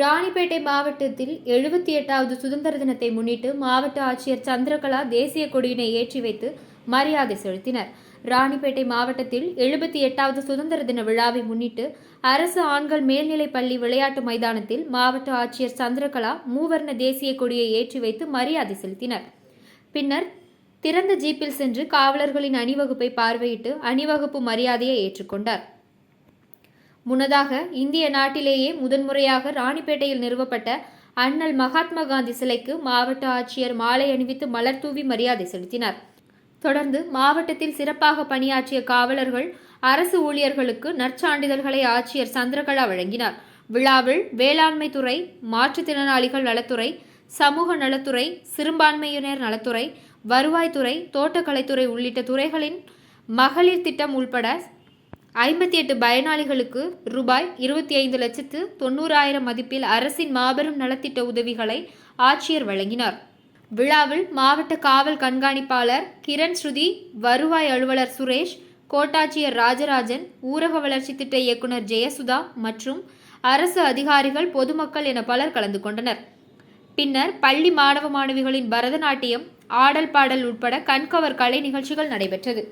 ராணிப்பேட்டை மாவட்டத்தில் எழுபத்தி எட்டாவது சுதந்திர தினத்தை முன்னிட்டு மாவட்ட ஆட்சியர் சந்திரகலா தேசிய கொடியினை ஏற்றி வைத்து மரியாதை செலுத்தினர். ராணிப்பேட்டை மாவட்டத்தில் எழுபத்தி எட்டாவது சுதந்திர தின விழாவை முன்னிட்டு அரசு ஆண்கள் மேல்நிலைப் பள்ளி விளையாட்டு மைதானத்தில் மாவட்ட ஆட்சியர் சந்திரகலா மூவர்ண தேசிய கொடியை ஏற்றி வைத்து மரியாதை செலுத்தினர். பின்னர் திறந்த ஜீப்பில் சென்று காவலர்களின் அணிவகுப்பை பார்வையிட்டு அணிவகுப்பு மரியாதையை ஏற்றுக்கொண்டார். முன்னதாக இந்திய நாட்டிலேயே முதன்முறையாக ராணிப்பேட்டையில் நிறுவப்பட்ட அண்ணல் மகாத்மா காந்தி சிலைக்கு மாவட்ட ஆட்சியர் மாலை அணிவித்து மலர் தூவி மரியாதை செலுத்தினார். தொடர்ந்து மாவட்டத்தில் சிறப்பாக பணியாற்றிய காவலர்கள் அரசு ஊழியர்களுக்கு நற்சான்றிதழ்களை ஆட்சியர் சந்திரகலா வழங்கினார். விழாவில் வேளாண்மை துறை மாற்றுத்திறனாளிகள் நலத்துறை சமூக நலத்துறை சிறுபான்மையினர் நலத்துறை வருவாய்த்துறை தோட்டக்கலைத்துறை உள்ளிட்ட துறைகளின் மகளிர் திட்டம் உள்பட ஐம்பத்தி எட்டு பயனாளிகளுக்கு ரூபாய் இருபத்தி ஐந்து லட்சத்து தொண்ணூறாயிரம் மதிப்பில் அரசின் மாபெரும் நலத்திட்ட உதவிகளை ஆட்சியர் வழங்கினார். விழாவில் மாவட்ட காவல் கண்காணிப்பாளர் கிரண் ஸ்ருதி வருவாய் அலுவலர் சுரேஷ் கோட்டாட்சியர் ராஜராஜன் ஊரக வளர்ச்சி திட்ட இயக்குனர் ஜெயசுதா மற்றும் அரசு அதிகாரிகள் பொதுமக்கள் என பலர் கலந்து கொண்டனர். பின்னர் பள்ளி மாணவ மாணவிகளின் பரதநாட்டியம் ஆடல் பாடல் உட்பட கண்கவர் கலை நிகழ்ச்சிகள் நடைபெற்றது.